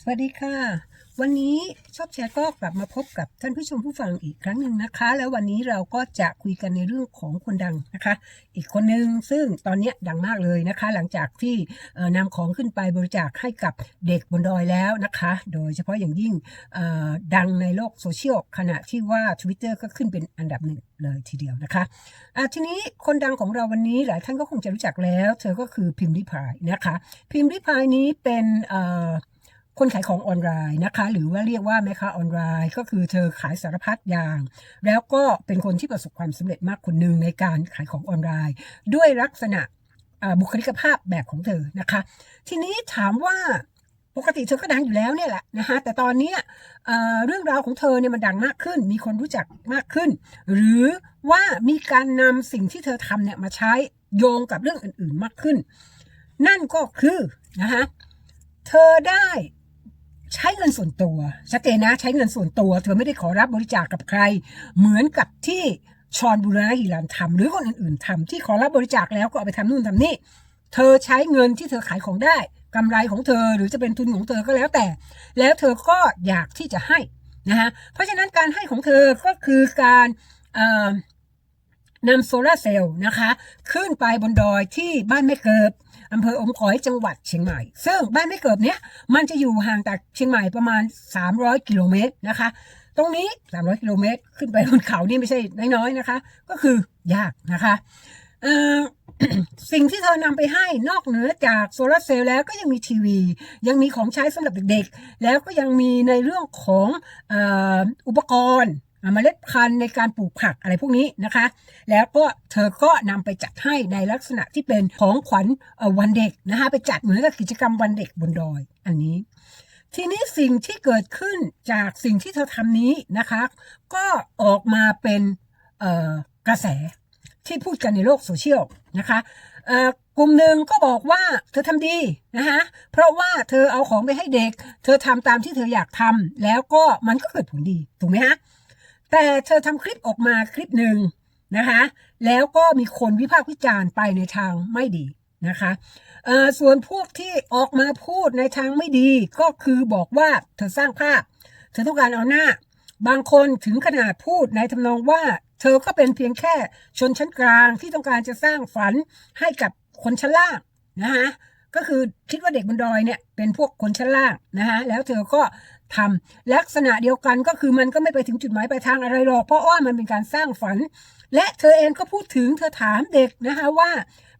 สวัสดีค่ะ วันนี้ชอบแชร์ก็กลับมาพบกับท่านผู้ชมผู้ฟังอีกครั้งหนึ่งนะคะ แล้ววันนี้เราก็จะคุยกันในเรื่องของคนดังนะคะ อีกคนหนึ่งซึ่งตอนนี้ดังมากเลยนะคะ หลังจากที่เอ่อนำของขึ้นไปบริจาคให้กับเด็กบนดอยแล้วนะคะ โดยเฉพาะอย่างยิ่งดังในโลกโซเชียลขณะที่ว่า Twitter ก็ขึ้นเป็นอันดับหนึ่งเลยทีเดียวนะคะะทีนี้คนดังของเราวันนี้หลายท่านก็คงจะรู้จักแล้ว เธอก็คือพิมพ์ริพายนะคะ พิมพ์ริพายนี้เป็นเอ่อ คนขายของออนไลน์นะคะ หรือว่าเรียกว่าแม่ค้าออนไลน์ ก็คือเธอขายสารพัดอย่าง แล้วก็เป็นคนที่ประสบความสำเร็จมากคนหนึ่งในการขายของออนไลน์ ด้วยลักษณะบุคลิกภาพแบบของเธอนะคะ ทีนี้ถามว่าปกติเธอก็ดังอยู่แล้วเนี่ยแหละนะคะแต่ตอนนี้เอ่อเรื่องราวของเธอเนี่ยมันดังมากขึ้น มีคนรู้จักมากขึ้น หรือว่ามีการนำสิ่งที่เธอทำเนี่ยมาใช้โยงกับเรื่องอื่นๆมากขึ้น นั่นก็คือนะคะเธอได้ ใช้เงินส่วนตัวชัดเจนนะใช้เงินส่วนตัว เธอไม่ได้ขอรับบริจาคกับใคร เหมือนกับที่ชอนบุรณะฮิรันทำหรือคนอื่นๆทำที่ขอรับบริจาคแล้วก็เอาไปทำนู่นทำนี่เธอใช้เงินที่เธอขายของได้กำไรของเธอหรือจะเป็นทุนของเธอก็แล้วแต่ แล้วเธอก็อยากที่จะให้นะฮะเพราะฉะนั้นการให้ของเธอก็คือการนำโซลาร์เซลล์นะคะ ขึ้นไปบนดอยที่บ้านแม่เกิบ อำเภออมก๋อยจังหวัดเชียงใหม่ ซึ่งบ้านแม่เกิบเนี้ยมันจะอยู่ห่างจากเชียงใหม่ประมาณ 300 กิโลเมตรนะคะ ตรงนี้ 300 กิโลเมตร ขึ้นไปบนเขานี่ไม่ใช่น้อยๆนะคะ ก็คือยากนะคะเอ่อสิ่งที่เธอนำไปให้นอกเหนือจากโซลาร์เซลล์แล้วก็ยังมีทีวี ยังมีของใช้สำหรับเด็กๆ แล้วก็ยังมีในเรื่องของออุปกรณ์ เมล็ดพันธุ์ในการปลูกผักอะไรพวกนี้นะคะ แล้วก็เธอก็นำไปจัดให้ในลักษณะที่เป็นของขวัญวันเด็กนะคะไปจัดเหมือนกับกิจกรรมวันเด็กบนดอยอันนี้ ทีนี้สิ่งที่เกิดขึ้นจากสิ่งที่เธอทำนี้นะคะ ก็ออกมาเป็นกระแสที่พูดกันในโลกโซเชียลนะคะกลุ่มหนึ่งก็บอกว่าเธอทำดีนะคะเพราะว่าเธอเอาของไปให้เด็ก เธอทำตามที่เธออยากทำแล้วก็มันก็เกิดผลดีถูกไหมฮะ แต่เธอทำคลิปออกมาคลิปหนึ่งนะคะ แล้วก็มีคนวิพากษ์วิจารณ์ไปในทางไม่ดีนะคะส่วนพวกที่ออกมาพูดในทางไม่ดีก็คือบอกว่าเธอสร้างภาพ เธอต้องการเอาหน้า บางคนถึงขนาดพูดในทำนองว่า เธอก็เป็นเพียงแค่ชนชั้นกลางที่ต้องการจะสร้างฝันให้กับคนชั้นล่างนะคะก็คือคิดว่าเด็กบนดอยเนี่ยเป็นพวกคนชั้นล่างนะคะแล้วเธอก็ ทำลักษณะเดียวกันก็คือมันก็ไม่ไปถึงจุดหมายปลายทางอะไรหรอกเพราะว่ามันเป็นการสร้างฝัน และเธอเองก็พูดถึงเธอถามเด็กนะคะว่า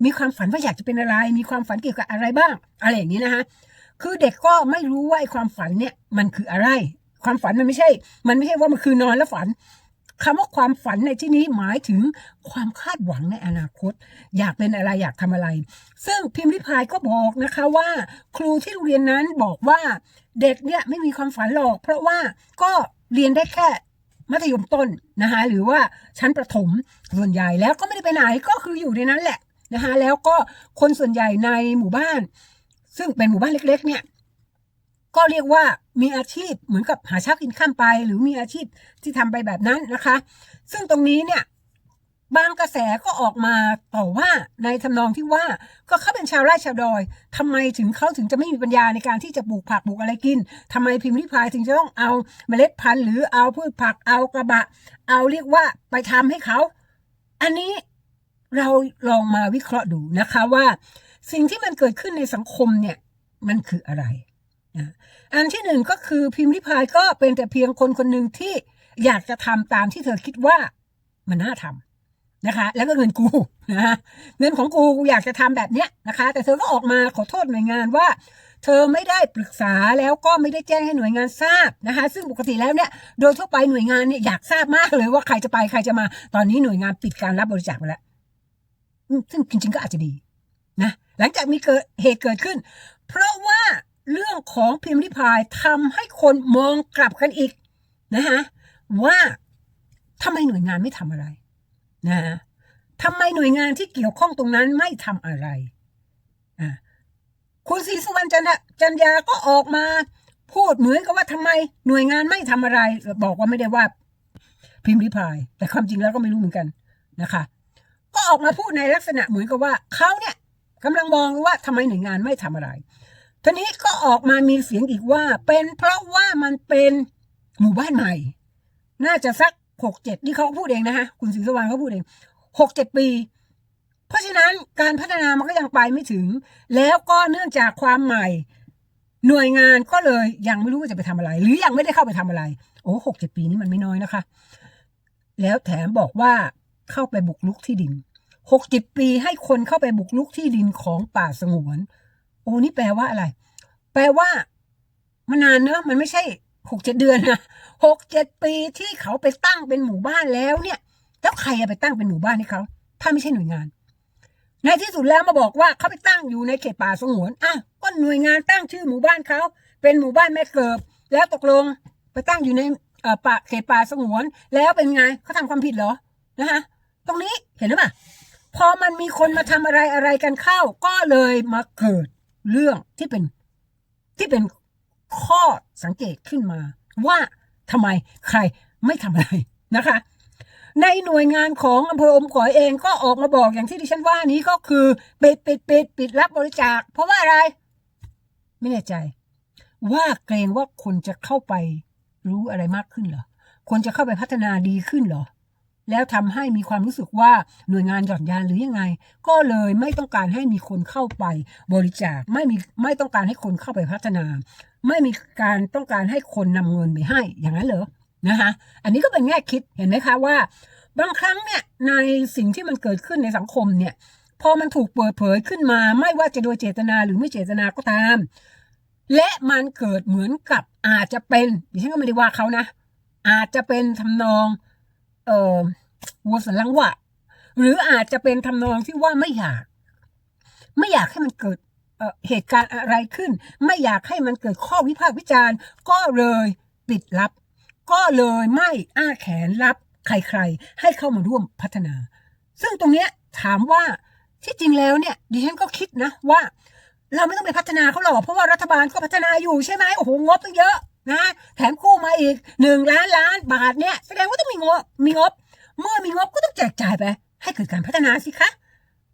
มีความฝันว่าอยากจะเป็นอะไร มีความฝันเกี่ยวกับอะไรบ้าง อะไรอย่างนี้นะคะคือเด็กก็ไม่รู้ว่าไอ้ความฝันเนี่ยมันคืออะไร ความฝันมันไม่ใช่ มันไม่ใช่ว่ามันคือนอนแล้วฝัน คำว่าความฝันในที่นี้หมายถึงความคาดหวังในอนาคต อยากเป็นอะไรอยากทำอะไร ซึ่งพิมพ์ริพายก็บอกนะคะว่า ครูที่โรงเรียนนั้นบอกว่าเด็กเนี่ยไม่มีความฝันหรอก เพราะว่าก็เรียนได้แค่มัธยมต้นนะคะหรือว่าชั้นประถมส่วนใหญ่แล้วก็ไม่ได้ไปไหนก็คืออยู่ในนั้นแหละนะคะแล้วก็คนส่วนใหญ่ในหมู่บ้าน ซึ่งเป็นหมู่บ้านเล็ก ๆ เนี่ย ก็เรียกว่ามีอาชีพเหมือนกับหาเช้ากินข้ามไป หรือมีอาชีพที่ทำไปแบบนั้นนะคะ ซึ่งตรงนี้เนี่ยบางกระแสก็ออกมาต่อว่าในทำนองที่ว่าก็เขาเป็นชาวไร่ชาวดอยทำไมถึงเขาถึงจะไม่มีปัญญาในการที่จะปลูกผักปลูกอะไรกินทำไมพิมพ์ริพายถึงจะต้องเอาเมล็ดพันธุ์หรือเอาพืชผักเอากระบะ เอาเรียกว่าไปทำให้เขา อันนี้เราลองมาวิเคราะห์ดูนะคะว่า สิ่งที่มันเกิดขึ้นในสังคมเนี่ยมันคืออะไร อันที่หนึ่งก็คือพิมพ์ริพายก็เป็นแต่เพียงคนคนหนึ่งที่อยากจะทำตามที่เธอคิดว่ามันน่าทำนะคะ แล้วก็เงินกูนะเงินของกูกูอยากจะทำแบบเนี้ยนะคะ แต่เธอก็ออกมาขอโทษหน่วยงานว่า เธอไม่ได้ปรึกษาแล้วก็ไม่ได้แจ้งให้หน่วยงานทราบนะคะ ซึ่งปกติแล้วเนี่ยโดยทั่วไปหน่วยงานเนี่ยอยากทราบมากเลยว่าใครจะไปใครจะมา ตอนนี้หน่วยงานปิดการรับบริจาคไปแล้วซึ่งจริงๆก็อาจจะดีนะหลังจากมีเกิดเหตุเกิดขึ้น เพราะว่า เรื่องของพิมพ์ริพายทำให้คนมองกลับกันอีกนะคะว่าทำไมหน่วยงานไม่ทำอะไรนะะทำไมหน่วยงานที่เกี่ยวข้องตรงนั้นไม่ทำอะไรอ่าคุณศรีสุวรรณจันทะจันยาก็ออกมา พูดเหมือนกับว่าทำไมหน่วยงานไม่ทำอะไร บอกว่าไม่ได้ว่าพิมพ์ริพาย แต่ความจริงแล้วก็ไม่รู้เหมือนกันนะคะก็ออกมาพูดในลักษณะเหมือนกับว่าเขาเนี่ยกำลังมองว่าทำไมหน่วยงานไม่ทำอะไร ทีนี้ก็ออกมามีเสียงอีกว่า เป็นเพราะว่ามันเป็นหมู่บ้านใหม่ น่าจะสักหกเจ็ดที่เขาพูดเองนะฮะคุณศรีสวรรณเขาพูดเองหกเจ็ดปี เพราะฉะนั้นการพัฒนามันก็ยังไปไม่ถึง แล้วก็เนื่องจากความใหม่ หน่วยงานก็เลยยังไม่รู้ว่าจะไปทำอะไร หรือยังไม่ได้เข้าไปทำอะไร โอ้หกเจ็ดปีนี้มันไม่น้อยนะคะ แล้วแถมบอกว่าเข้าไปบุกลุกที่ดินหกเจิบปีให้คนเข้าไปบุกลุกที่ดินของป่าสงวน โอ้นี่แปลว่าอะไร แปลว่ามันานเนอะมันไม่ใช่หกเจ็ดเดือนนะหกเจ็ดปีที่เขาไปตั้งเป็นหมู่บ้านแล้วเนี่ย แล้วใครจะไปตั้งเป็นหมู่บ้านให้เขาถ้าไม่ใช่หน่วยงาน ในที่สุดแล้วมาบอกว่าเขาไปตั้งอยู่ในเขตป่าสงวนอะก็หน่วยงานตั้งชื่อหมู่บ้านเขาเป็นหมู่บ้านแม่เกิบแล้วตกลงไปตั้งอยู่ในเอ่อป่าเขตป่าสงวน แล้วเป็นไงเขาทำความผิดเหรอนะคะตรงนี้เห็นหรือเปล่าพอมันมีคนมาทำอะไรอะไรกันเข้า ก็เลยมาเกิด เรื่องที่เป็นที่เป็นข้อสังเกตขึ้นมา ว่าทำไมใครไม่ทำอะไรนะคะ ในหน่วยงานของอำเภออมก๋อยเองก็ออกมาบอกอย่างที่ดิฉันว่านี้ก็คือปิดปิดปิดปิดรับบริจาค เพราะว่าอะไร ไม่แน่ใจ ว่าเกรงว่าคนจะเข้าไปรู้อะไรมากขึ้นเหรอคนจะเข้าไปพัฒนาดีขึ้นเหรอ แล้วทำให้มีความรู้สึกว่าหน่วยงานหย่อนยานหรือยังไง ก็เลยไม่ต้องการให้มีคนเข้าไปบริจาคไม่มีไม่ต้องการให้คนเข้าไปพัฒนา ไม่มีการต้องการให้คนนำเงินไปให้อย่างนั้นเหรอนะคะอันนี้ก็เป็นแง่คิดเห็นไหมคะว่า บางครั้งเนี่ยในสิ่งที่มันเกิดขึ้นในสังคมเนี่ยพอมันถูกเปิดเผยขึ้นมา ไม่ว่าจะโดยเจตนาหรือไม่เจตนาก็ตาม และมันเกิดเหมือนกับอาจจะเป็นดิฉันก็ไม่ได้ว่าเขานะ อาจจะเป็นทำนอง เอ่อวัวสันลังวะหรืออาจจะเป็นทำนองที่ว่าไม่อยาก ไม่อยากให้มันเกิดเเหตุการณ์อะไรขึ้น ไม่อยากให้มันเกิดข้อวิพากษ์วิจารณ์ ก็เลยปิดลับ ก็เลยไม่อ้าแขนรับใครๆ ให้เข้ามาร่วมพัฒนา ซึ่งตรงเนี้ยถามว่าที่จริงแล้วเนี่ยดิฉันก็คิดนะว่า เราไม่ต้องไปพัฒนาเขาหรอกเพราะว่ารัฐบาลก็พัฒนาอยู่ใช่ไหมโอ้โหงบตั้งเยอะ นะแถมกู้มาอีกหนึ่งล้านล้านบาทเนี่ยแสดงว่าต้องมีงบมีงบ เมื่อมีงบก็ต้องแจกจ่ายไป ให้เกิดการพัฒนาสิคะ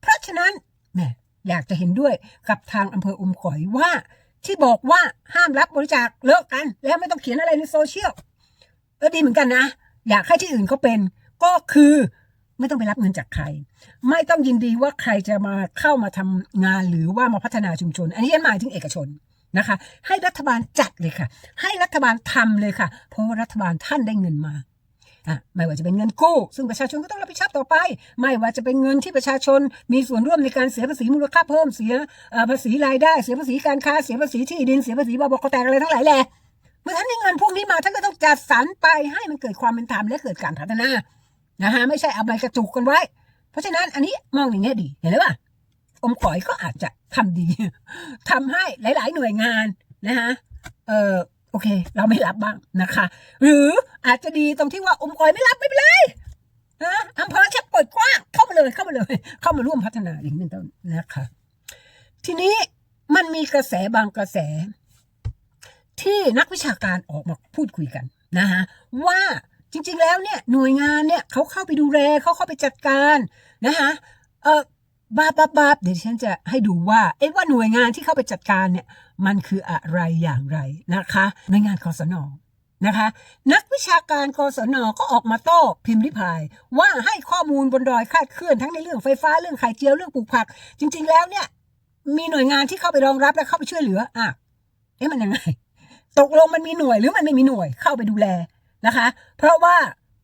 เพราะฉะนั้นแหมอยากจะเห็นด้วยกับทางอำเภออุมข่อยว่า ที่บอกว่าห้ามรับบริจาคเลิกกัน แล้วไม่ต้องเขียนอะไรในโซเชียลเออดีเหมือนกันนะ อยากให้ที่อื่นเขาเป็น ก็คือไม่ต้องไปรับเงินจากใคร ไม่ต้องยินดีว่าใครจะมาเข้ามาทำงานหรือว่ามาพัฒนาชุมชน อันนี้หมายถึงเอกชน นะคะ ให้รัฐบาลจัดเลยค่ะ ให้รัฐบาลทำเลยค่ะ เพราะว่ารัฐบาลท่านได้เงินมาอะไม่ว่าจะเป็นเงินกู้ ซึ่งประชาชนก็ต้องรับผิดชอบต่อไป ไม่ว่าจะเป็นเงินที่ประชาชน มีส่วนร่วมในการเสียภาษีมูลค่าเพิ่มเสียภาษีรายได้ เสียภาษีการค้าเสียภาษีที่ดินเสียภาษีบกแตกอะไรทั้งหลายแหละเมื่อท่านได้เงินพวกนี้มาท่านก็ต้องจัดสรรไปให้มันเกิดความเป็นธรรมและเกิดการพัฒนานะฮะไม่ใช่เอาใบกระจุกกันไว้ เพราะฉะนั้นอันนี้มองอย่างนี้ยดีเห็นไหมว่า อมก๋อยก็อาจจะทำดีทำให้หลาย ๆ หน่วยงานนะฮะเออโอเค เราไม่รับบ้างนะคะ หรืออาจจะดีตรงที่ว่าอมก๋อยไม่รับไม่เป็นไรนะอำเภอแค่เปิดกว้างเข้ามาเลยเข้ามาเลย เข้ามาร่วมพัฒนาอย่างนี้เป็นต้นนะคะ ทีนี้มันมีกระแสบางกระแส ที่นักวิชาการออกมาพูดคุยกันนะฮะว่าจริงๆแล้วเนี่ยหน่วยงานเนี่ยเขาเข้าไปดูแลเขาเข้าไปจัดการนะคะเออ บ้าบ้าบ้าเดี๋ยวฉันจะให้ดูว่าเอ๊ะว่าหน่วยงานที่เข้าไปจัดการเนี่ยมันคืออะไรอย่างไรนะคะหน่วยงานคอสนนะคะนักวิชาการกศนก็ออกมาโต้พิมพ์ริพาย ว่าให้ข้อมูลบนดอยคลาดเคลื่อนทั้งในเรื่องไฟฟ้าเรื่องไข่เจียวเรื่องปลูกผัก จริง ๆ แล้วเนี่ย มีหน่วยงานที่เข้าไปรองรับและเข้าไปช่วยเหลืออะเอ๊ะมันยังไง ตกลงมันมีหน่วยหรือมันไม่มีหน่วยเข้าไปดูแลนะคะ เพราะว่า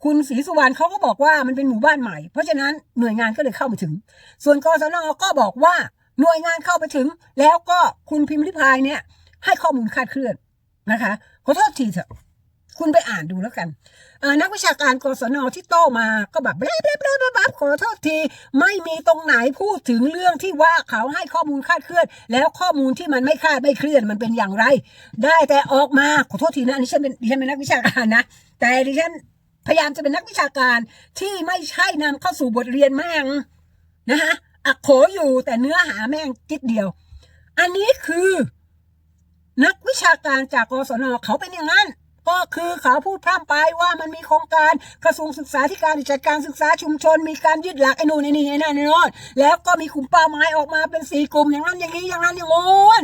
คุณศรีสุวรรณเขาก็บอกว่ามันเป็นหมู่บ้านใหม่ เพราะฉะนั้นหน่วยงานก็เลยเข้ามาถึง ส่วนกศนก็บอกว่าหน่วยงานเข้าไปถึง แล้วก็คุณพิมพ์ริพายเนี่ย ให้ข้อมูลคลาดเคลื่อนนะคะขอโทษทีเถอะคุณไปอ่านดูแล้วกันนักวิชาการกศนที่โต้มาก็แบบเบลเบลเบลเบลขอโทษที ไม่มีตรงไหนพูดถึงเรื่องที่ว่าเขาให้ข้อมูลคาดเคลื่อน แล้วข้อมูลที่มันไม่คาดไม่เคลื่อนมันเป็นอย่างไร ได้แต่ออกมาขอโทษทีนะอันนี้ฉันเป็นดิฉันเป็นนักวิชาการนะ แต่ดิฉัน พยายามจะเป็นนักวิชาการที่ไม่ใช่นำเข้าสู่บทเรียนแม่งนะฮะอักโขอยู่แต่เนื้อหาแม่งจิดเดียว อันนี้คือ นักวิชาการจากกศนเขาเป็นอย่างนั้น ก็คือเขาพูดพร่ำไปว่ามันมีโครงการกระทรวงศึกษาธิการจัดการศึกษาชุมชน มีการยึดหลักไอ้นู่นไอ้นี่ไอ้นั่นไอ้นอนแล้วก็มีกลุ่มเป้าหมายออกมาเป็นสี่กลุ่มอย่างนั้นอย่างนี้อย่างนั้นอย่างโน้น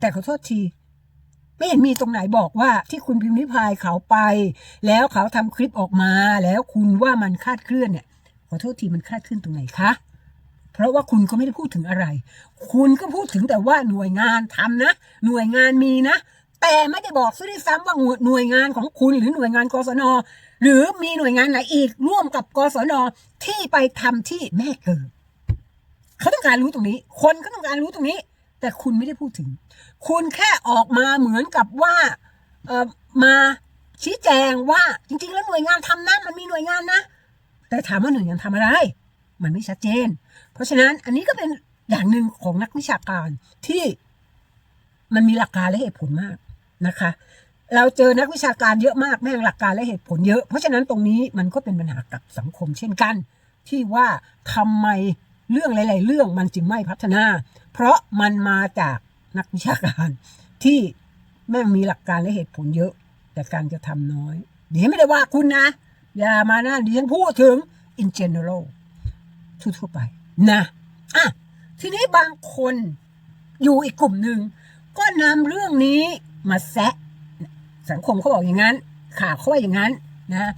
แต่ขอโทษที ไม่เห็นมีตรงไหนบอกว่าที่คุณพิมพ์ริพายเขาไป แล้วเขาทำคลิปออกมาแล้วคุณว่ามันคาดเคลื่อนเนี่ยขอโทษทีมันคาดเคลื่อนตรงไหนคะเพราะว่าคุณก็ไม่ได้พูดถึงอะไร คุณก็พูดถึงแต่ว่าหน่วยงานทำนะ หน่วยงานมีนะ แต่ไม่ได้บอกซะด้วยซ้ำว่าหน่วยงานของคุณหรือหน่วยงานกศน หรือมีหน่วยงานไหนอีกร่วมกับกศนที่ไปทำที่แม่เกิดเขาต้องการรู้ตรงนี้ คนก็ต้องการรู้ตรงนี้ แต่คุณไม่ได้พูดถึง คุณแค่ออกมาเหมือนกับว่าเออมาชี้แจงว่าจริง ๆ แล้วหน่วยงานทำนะมันมีหน่วยงานนะ แต่ถามว่าหน่วยงานทำอะไร มันไม่ชัดเจน เพราะฉะนั้นอันนี้ก็เป็นอย่างหนึ่งของนักวิชาการที่มันมีหลักการและเหตุผลมากนะคะ เราเจอนักวิชาการเยอะมากแม่งหลักการและเหตุผลเยอะ เพราะฉะนั้นตรงนี้มันก็เป็นปัญหากับสังคมเช่นกัน ที่ว่าทำไมเรื่องหลาย ๆ เรื่องมันจึงไม่พัฒนา เพราะมันมาจากนักวิชาการที่แม่งมีหลักการและเหตุผลเยอะ แต่การจะทำน้อยเดิฉันไม่ได้ว่าคุณนะ อย่ามานะดิฉันพูดถึง in general ทั่วๆไปนะอะทีนี้บางคนอยู่อีกกลุ่มหนึ่ง ก็นำเรื่องนี้มาแซะสังคมเขาบอกอย่างนั้น ข่าวเขาว่าอย่างนั้นนะ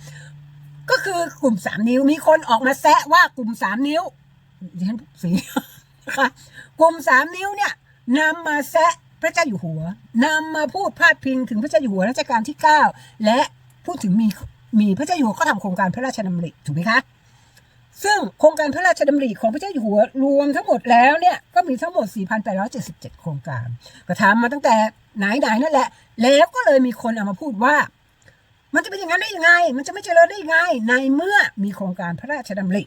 ก็คือกลุ่มสามนิ้วมีคนออกมาแซะว่ากลุ่มสามนิ้วดิฉันสี นะคะกลุ่มสามนิ้วเนี่ยนำมาแซะพระเจ้าอยู่หัวนำมาพูดพาดพิงถึงพระเจ้าอยู่หัวรัชกาลที่เก้าและพูดถึงมีมีพระเจ้าอยู่หัวก็ทำโครงการพระราชดำริถูกไหมคะซึ่งโครงการพระราชดำริของพระเจ้าอยู่หัวรวมทั้งหมดแล้วเนี่ยก็มีทั้งหมด 4,877 โครงการ ก็ทำมาตั้งแต่ไหนๆนั่นแหละ แล้วก็เลยมีคนเอามาพูดว่า มันจะเป็นอย่างนั้นได้ยังไง มันจะไม่เจริญได้ยังไง ในเมื่อมีโครงการพระราชดำริ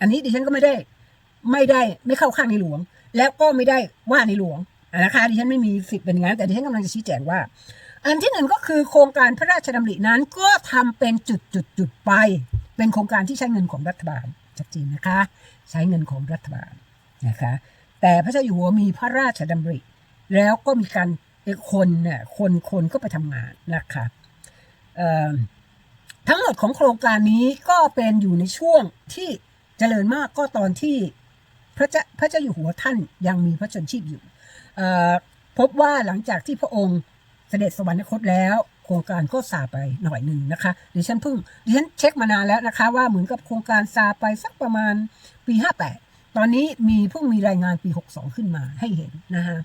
อันนี้ดิฉันก็ไม่ได้ ไม่ได้ไม่เข้าข้างในหลวง แล้วก็ไม่ได้ว่าในหลวงนะคะดิฉันไม่มีสิทธิ์เป็นงั้นแต่ดิฉันกำลังจะชี้แจงว่า อันที่หนึ่งก็คือโครงการพระราชดำรินั้นก็ทำเป็นจุดจุดจุดไป เป็นโครงการที่ใช้เงินของรัฐบาลชัดเจนนะคะ ใช้เงินของรัฐบาลนะคะ แต่พระเจ้าอยู่หัวมีพระราชดำริ แล้วก็มีการเอ่อคนเนี่ยคนคนก็ไปทำงานนะคะทั้งหมดของโครงการนี้ก็เป็นอยู่ในช่วงที่เจริญมากก็ตอนที่ พระเจ้าพระเจ้าอยู่หัวท่านยังมีพระชนชีพอยู่ พบว่าหลังจากที่พระองค์เสด็จสวรรคตแล้วโครงการก็ซาไปหน่อยหนึ่งนะคะดิฉันเพิ่งดิฉันเช็คมานานแล้วนะคะ ว่าเหมือนกับโครงการซาไปสักประมาณปี 58 ตอนนี้มีเพิ่งมีรายงานปี 62 ขึ้นมาให้เห็นนะคะ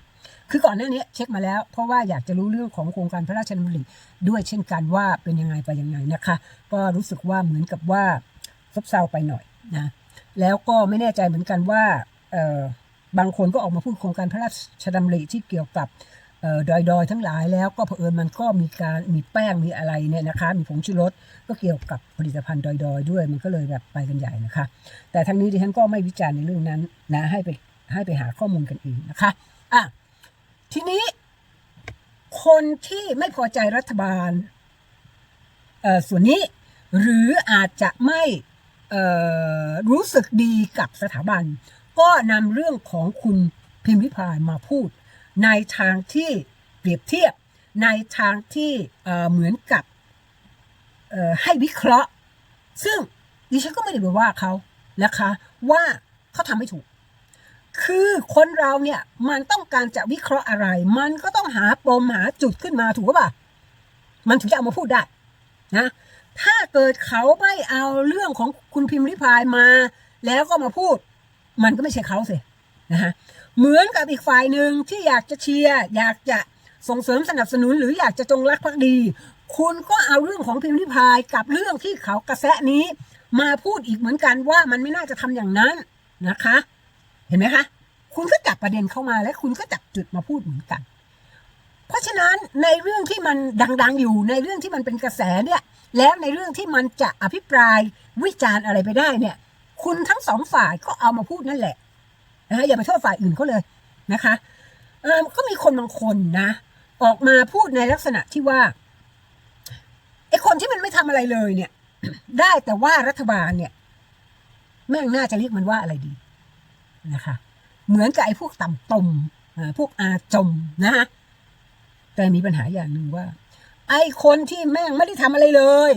คือก่อนหน้านี้เช็คมาแล้ว เพราะว่าอยากจะรู้เรื่องของโครงการพระราชดำริด้วยเช่นกันว่าเป็นยังไงไปยังไงนะคะ ก็รู้สึกว่าเหมือนกับว่าซบเซาไปหน่อยนะ แล้วก็ไม่แน่ใจเหมือนกันว่าบางคนก็ออกมาพูดโครงการพระราชดำริที่เกี่ยวกับออดอยดอยๆทั้งหลายแล้วก็เผอิญมันก็มีการมีแป้งมีอะไรเนี่ยนะคะ มีผงชูรสก็เกี่ยวกับผลิตภัณฑ์ดอยดอยๆด้วยมันก็เลยแบบไปกันใหญ่นะคะ แต่ทั้งนี้ดิฉันก็ไม่วิจารณ์ในเรื่องนั้นนะให้ไปให้ไปหาข้อมูลกันเองนะคะอะทีนี้คนที่ไม่พอใจรัฐบาลส่วนนี้หรืออาจจะไม่ รู้สึกดีกับสถาบัน ก็นำเรื่องของคุณพิมพิพายมาพูด ในทางที่เปรียบเทียบ ในทางที่เเหมือนกับให้วิเคราะห์ ซึ่งดิฉันก็ไม่ได้ไปว่าเขานะคะ ว่าเขาทำไม่ถูก คือคนเราเนี่ยมันต้องการจะวิเคราะห์อะไร มันก็ต้องหาปมหาจุดขึ้นมาถูกป่ะมันถึงจะเอามาพูดได้นะ ถ้าเกิดเขาไม่เอาเรื่องของคุณพิมพ์ริพายมา แล้วก็มาพูด มันก็ไม่ใช่เขาสินะฮะเหมือนกับอีกฝ่ายหนึ่งที่อยากจะเชียร์อยากจะส่งเสริมสนับสนุนหรืออยากจะจงรักภักดี คุณก็เอาเรื่องของพิมพ์ริพายกับเรื่องที่เขากระแสนี้ มาพูดอีกเหมือนกันว่ามันไม่น่าจะทำอย่างนั้นนะคะ เห็นไหมคะ คุณก็จับประเด็นเข้ามาและคุณก็จับจุดมาพูดเหมือนกัน เพราะฉะนั้นในเรื่องที่มันดัง ๆ อยู่ในเรื่องที่มันเป็นกระแสเนี่ย แล้วในเรื่องที่มันจะอภิปรายวิจารณ์อะไรไปได้เนี่ย คุณทั้งสองฝ่ายก็เอามาพูดนั่นแหละนะอย่าไปโทษฝ่ายอื่นเขาเลยนะคะก็มีคนบางคนนะ ออกมาพูดในลักษณะที่ว่าไอ้คนที่มันไม่ทำอะไรเลยเนี่ย ได้แต่ว่ารัฐบาลเนี่ย แม่งน่าจะเรียกมันว่าอะไรดีนะคะ เหมือนกับไอ้พวกต่ำตมพวกอาจมนะฮะ แต่มีปัญหาอย่างหนึ่งว่า ไอ้คนที่แม่งไม่ได้ทำอะไรเลย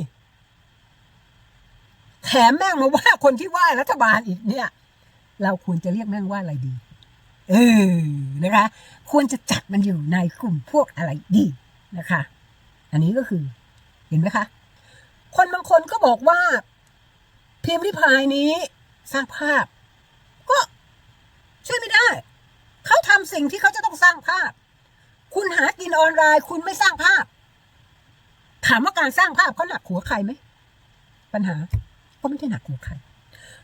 แถมแม่งมาว่าคนที่ว่ารัฐบาลอีกเนี่ย เราควรจะเรียกแม่งว่าอะไรดี เออนะคะ ควรจะจัดมันอยู่ในกลุ่มพวกอะไรดีนะคะ อันนี้ก็คือ เห็นไหมคะ คนบางคนก็บอกว่า พิมพ์ริพายนี้สร้างภาพ ก็ช่วยไม่ได้ เขาทำสิ่งที่เขาจะต้องสร้างภาพ คุณหากินออนไลน์ คุณไม่สร้างภาพ ถามว่าการสร้างภาพเขาหนักหัวใครไหม ปัญหาก็ไม่ได้หนักหัวใคร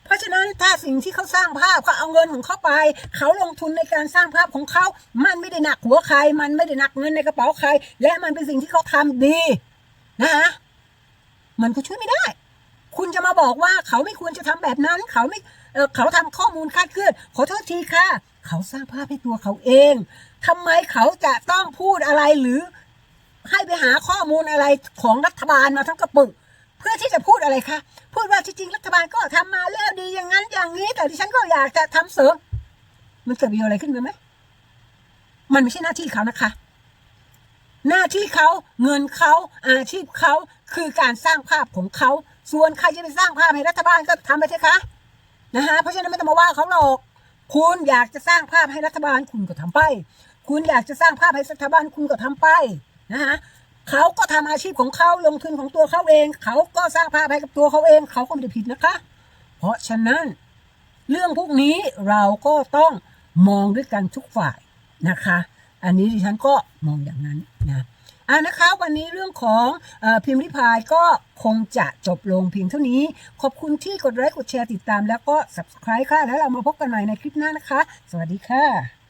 เพราะฉะนั้นถ้าสิ่งที่เขาสร้างภาพเขาเอาเงินของเขาไป เขาลงทุนในการสร้างภาพของเขา มันไม่ได้หนักหัวใคร มันไม่ได้หนักเงินในกระเป๋าใคร และมันเป็นสิ่งที่เขาทำดี นะคะมันก็ช่วยไม่ได้ คุณจะมาบอกว่าเขาไม่ควรจะทำแบบนั้น เขาไม่เเขาทำข้อมูลคาดเคลื่อน ขอโทษทีค่ะ เขาสร้างภาพให้ตัวเขาเองทำไมเขาจะต้องพูดอะไรหรือ ให้ไปหาข้อมูลอะไรของรัฐบาลมาทั้งกระปึกเพื่อที่จะพูดอะไรคะพูดว่าจริงรัฐบาลก็ทำมาแล้วดีอย่างนั้นอย่างนี้ แต่ดิฉันก็อยากจะทำเสริมมันเกิดประโยชน์อะไรขึ้นไหมมันไม่ใช่หน้าที่เขานะคะ หน้าที่เขาเงินเขาอาชีพเขาคือการสร้างภาพของเขาส่วนใครจะไปสร้างภาพให้รัฐบาลก็ทำไปเถอะคะนะฮะเพราะฉะนั้นไม่ต้องมาว่าเขาหรอก คุณอยากจะสร้างภาพให้รัฐบาลคุณก็ทำไป คุณอยากจะสร้างภาพให้รัฐบาลคุณก็ทำไปนะฮะเขาก็ทำอาชีพของเขาลงทุนของตัวเขาเอง เขาก็สร้างภาพให้กับตัวเขาเอง เขาก็ไม่ได้ผิดนะคะ เพราะฉะนั้นเรื่องพวกนี้เราก็ต้องมองด้วยกันทุกฝ่ายนะคะ อันนี้ดิฉันก็มองอย่างนั้นนะ อ่านะคะวันนี้เรื่องของอพิมพ์ริพายก็คงจะจบลงเพียงเท่านี้ ขอบคุณที่กดไลค์กดแชร์ติดตาม แล้วก็ subscribe ค่ะ แล้วเรามาพบกันใหม่ในคลิปหน้านะคะ สวัสดีค่ะ